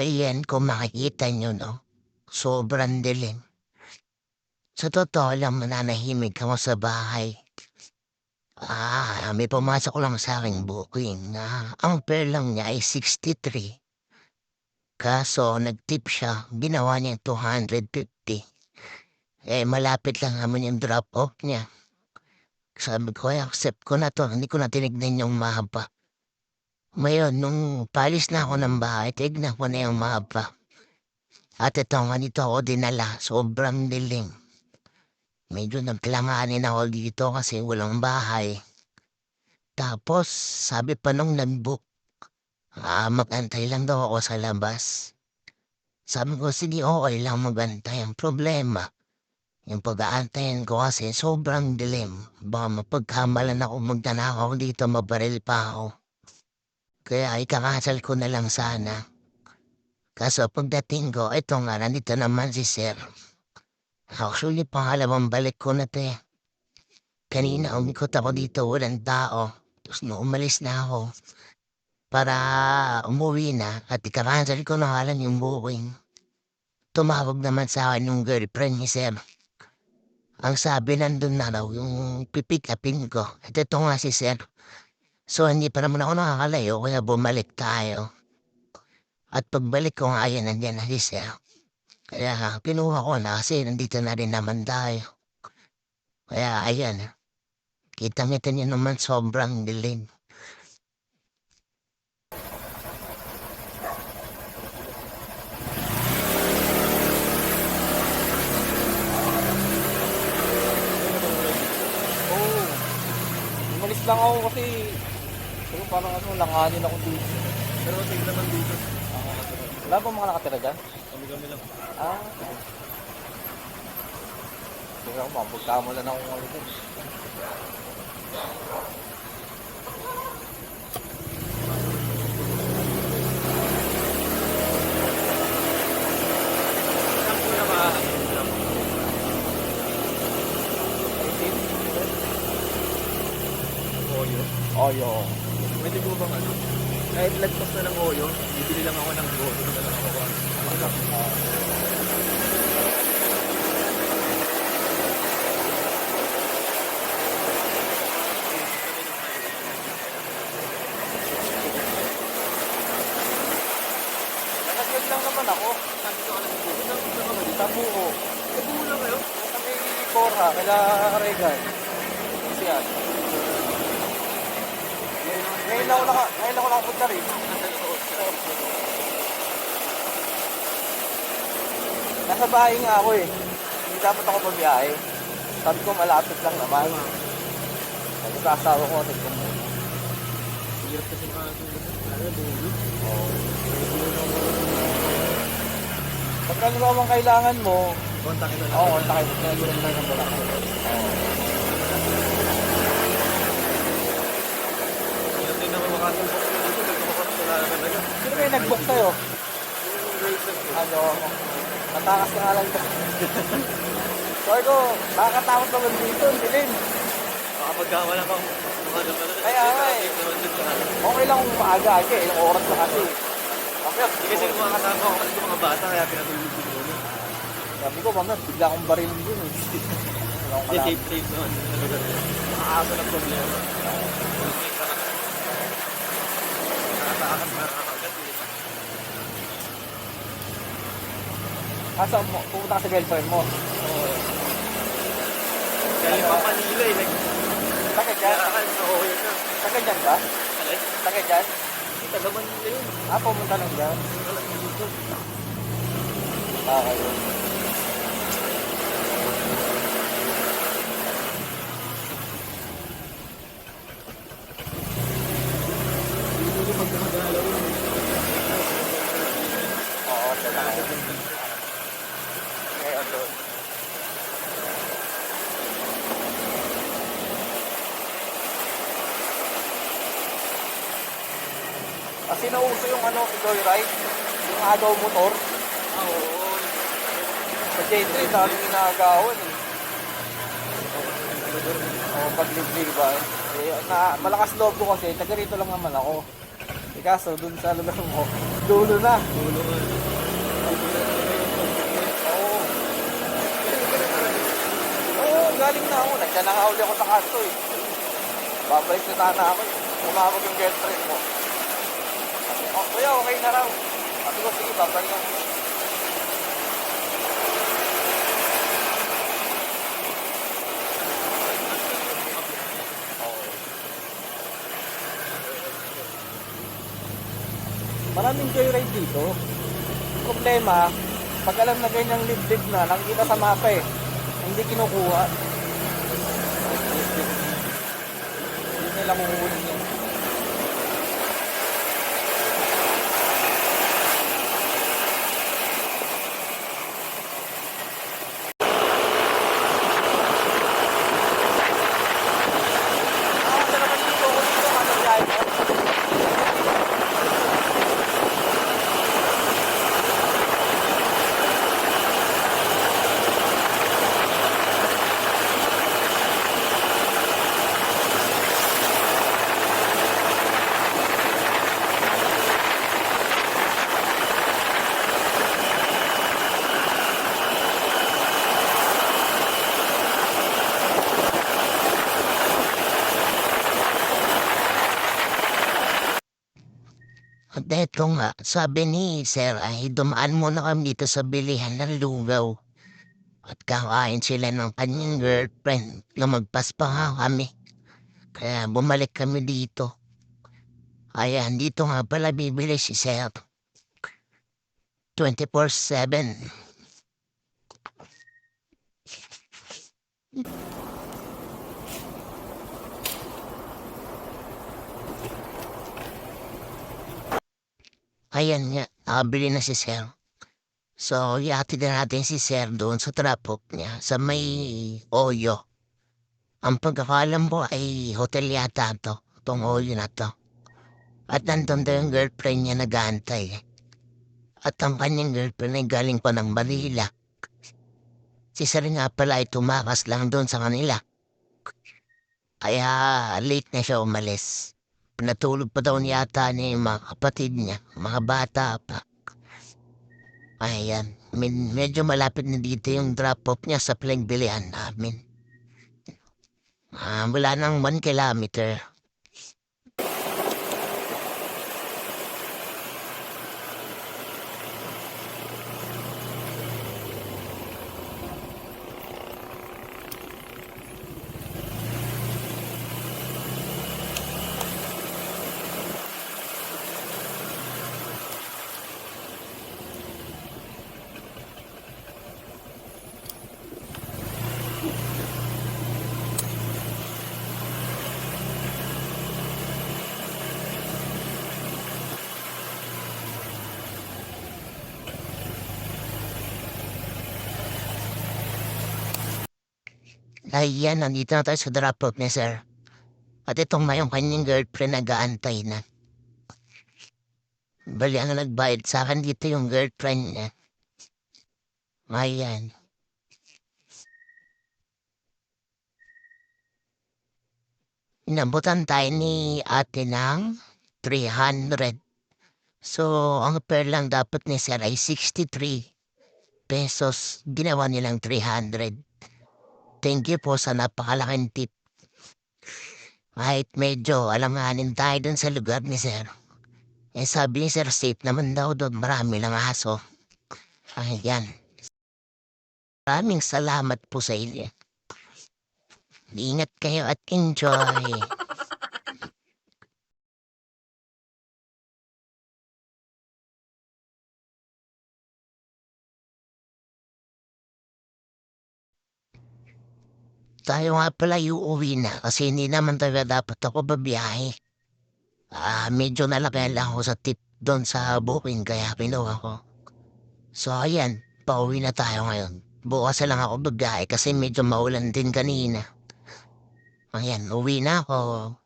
Ayan kung makikita nyo 'no, sobrang dilim. Sa totoo lang mananahimik ako sa bahay. Ah, may pumasok lang sa'king booking na ang fare niya ay 63. Kaso nag-tip siya, ginawa niyang 250. Eh, malapit lang naman yung drop off niya. Sabi ko, "Ay, accept ko na 'to, hindi ko na tinignan yung mahaba." Ngayon nung paalis na ako ng bahay, tinignan ko na yung mapa. At ito nga dito ako dinala, sobrang dilim. Medyo naglanganin ako dito kasi walang bahay. Tapos sabi pa nung nag-book, ah, mag-antay lang daw ako sa labas. Sabi ko, sige okey lang mag-antay, ang problema, yung pag-aantayan ko kasi sobrang dilim. Baka mapagkamalan ako magnanakaw dito, mabaril pa ako. Kaya ika-cancel ko na lang sana. Kaso pagdating ko, eto nga nandito naman si sir. Actually pangalawang balik ko na 'to, eh. Kanina umikot ako dito walang tao, tapos nung umalis na ako, para umuwi na at ika-cancel ko na nga lang yung booking. Tumawag naman sa'kin yung girlfriend ni sir. Ang sabi nandun na raw yung pi-pick upin ko at eto nga si sir. So hindi pa naman ako nakakalayo kaya bumalik tayo. At pagbalik ko nga ayan nandiyan na si sir. Kaya kinuha ko na kasi nandito na rin naman tayo. Kaya ayan, kitang-kita niyo naman sobrang dilim. Umalis lang ako kasi pero parang ano, langanin ako dito. Pero tingin naman dito. Wala ba mga nakatira dyan? Kami-kami lang. Ah. Sige ako, mapagkamalan ako ngayon dun. Saan po na maaari? Oyo. Oyo. Pwede po bang ano? Kahit lagpas na ng oyo, bibili lang ako ng lang ako. Nakasunod lang naman ako. Sabi ko alam ko, saan saan ka ba dito? Sa buo. Nabuo lang kayo? May Korha, kila Regan. Kasi yan. Ngayon ako naka, ngayon ako nakapunta rin. Nasa bahay nga ako eh. Hindi dapat ako bumiyahe. Sabi ko malapit lang naman. Sabi ko asawa ko, tignan mo. Hirap kasi makakita. Ano, dulo? Pagka ano naman kailangan mo, Kontakin na lang. oo, takit na lang lang. Oo. Hirap din naman makasumbok dito. Nagkakaroon sa lahat talaga. Sino kayo nag-book sa'yo? Ano, matakas ka nga lang ito. Sabi ko, nakakatakot naman dito, ang dilim. Makapagkawala kang mga naman. Kaya nga eh. Okay lang kung maaga kasi, ilang oras na kasi. Mamaya, Hindi kasi yung mga kasama ko kasi mga bata kaya pinatulog ko muna. Sabi ko, mamaya, bigla akong barilin dun eh. Hindi, safe, safe naman. Talaga. Makakaso ng problema. Nakatakas na kakagat. eh. Kaso, mo- pupunta ka sa girlfriend mo. Oo. Galing pa Manila eh. Taga dyan? Sa Oyo na. Taga dyan ba? Alay, Taga dyan? taga Manila yun. Ah, pumunta lang dyan. Wala dito. Ah, ayun. Dito ko magkakagalaw yun. Oo, dyan ako. Ngayon doon. Kasi nauso yung ano, joyride, yung agaw motor. Ah, oo. Sa J3, dami ginagawan eh. O, pagligliban. Eh, na, malakas loob ko kasi, taga rito lang naman ako. Eh, kaso, dun sa lugar mo, dulo na. Dulo. Oo. Oo, galing na ako. Nandiyan na ako sa kanto eh. Babalik na sana ako eh. Tumawag yung girlfriend mo. Oh, kuya, okay na raw. Sabi ko, sige, babalik ako. Oo. Maraming joyride dito. Problema, pag alam na ganyang liblib na, nakikita sa mapa eh. Hindi kinukuha. Hindi nila kukunin yun. Ah, sa naman dito, kung dito, ano biyahe mo? At eto nga, sabi ni Sir ay dumaan muna kami dito sa bilihan ng lugaw. At kakain sila ng kanyang girlfriend. Lumagpas pa nga kami. Kaya bumalik kami dito. Ayan, dito nga pala bibili si Sir. 24-7. Ayan nga, nakabili na si Sir. So, ihatid na natin si Sir doon sa trapok niya sa may Oyo. Ang pagkakalam mo ay hotel yata to, tong Oyo na to. At nandun daw yung girlfriend niya nag-aantay. At ang kanyang girlfriend ay galing pa ng Manila. Si Sir nga pala ay tumakas lang doon sa kanila. Kaya late na siya umalis. Pinatulog pa daw niya yung mga kapatid niya, mga bata pa. Ayan, med- medyo malapit na dito yung drop-off niya sa pinagbilihan namin. Ah, wala nang one kilometer. Ayan, nandito na tayo sa drop-off niya, sir. At itong may yung kanyang girlfriend nag-aantay na. Bali, ang nagbayad sa akin dito yung girlfriend niya. Ayan. Inabutan tayo ni ate ng 300. So, ang per lang dapat ni sir ay 63 pesos. Ginawa nilang 300. Thank you po sa napakalaking tip. Kahit medyo alanganin tayo dun sa lugar ni sir. Eh sabi ni sir, safe naman daw doon. Marami lang aso. Ayan. Maraming salamat po sa inyo. Ingat kayo at enjoy. Tayo nga pala uuwi na kasi hindi naman talaga dapat ako babiyahe. Ah, medyo nalaki lang ako sa tip doon sa booking kaya pinuha ko. So ayan, pauwi na tayo ngayon. Bukas na lang ako babiyahe kasi medyo maulan din kanina. Ayan, uwi na ako.